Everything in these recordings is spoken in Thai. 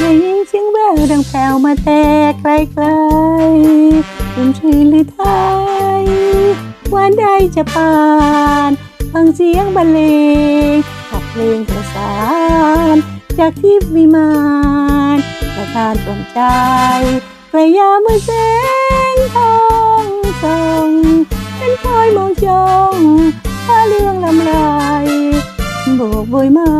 ได้ยินเสียงแววดังแผ่วมาแต่ไกลไกลๆคุณชื่นหรือไทยวันใดจะปานฟังเสียงบรรเลงกับเพลงประสานจากทิพย์วิมานประทานตรงใจกระยาเมื่อแสงทองส่องเป็นคอยมองจองผ้าเรื่องลำลายโบกโบยมา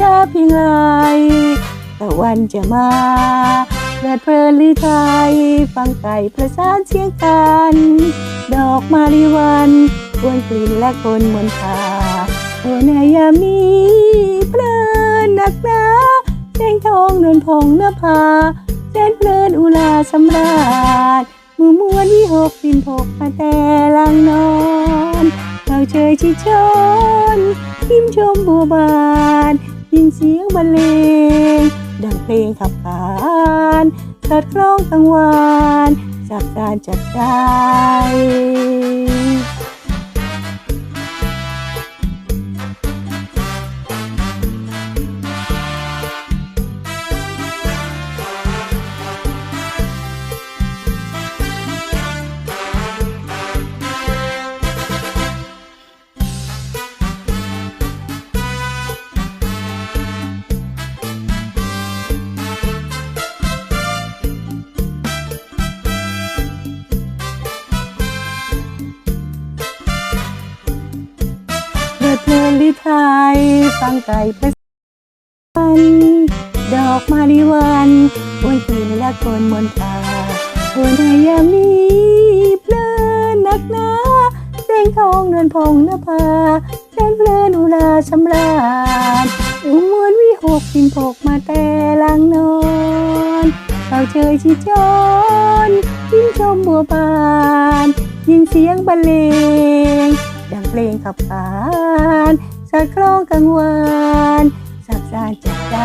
ช้าเพียงไรตะวันจะมาเลิดเพลินหรือไทย ฟังไก่ประสานเสียงกัน ดอกมาริวันกวนกลิ่นและคนมนทาโอ้นายามนี้เพลินหนักหนาแสงทองนวลพองนภาแสนเพลินอุลาสำราญมือมวนวิหกปินพกมาแต่ลังนอน เราเชยชิชนยิ้มชมบัวบานยินเสียงบรรเลงดังเพลงขับขานสัดคล้องกังวานจากการจัดใจ เลิดเพลินหรือไทยฟังไก่ประสันดอกมาริวันอวยตื่นและคนมนตาโอนายามนี้เพลินนักหนาแสงทองนวลพองนภาแสนเพลินอุลาสำราญอุมวนวิหกปินพกมาแต่ลังนอนเราเชยชิจรยิ้มชมบัวบาน ยินเสียงบรรเลง เพลงขับขานสักครองกังวานสับสานจิตใจ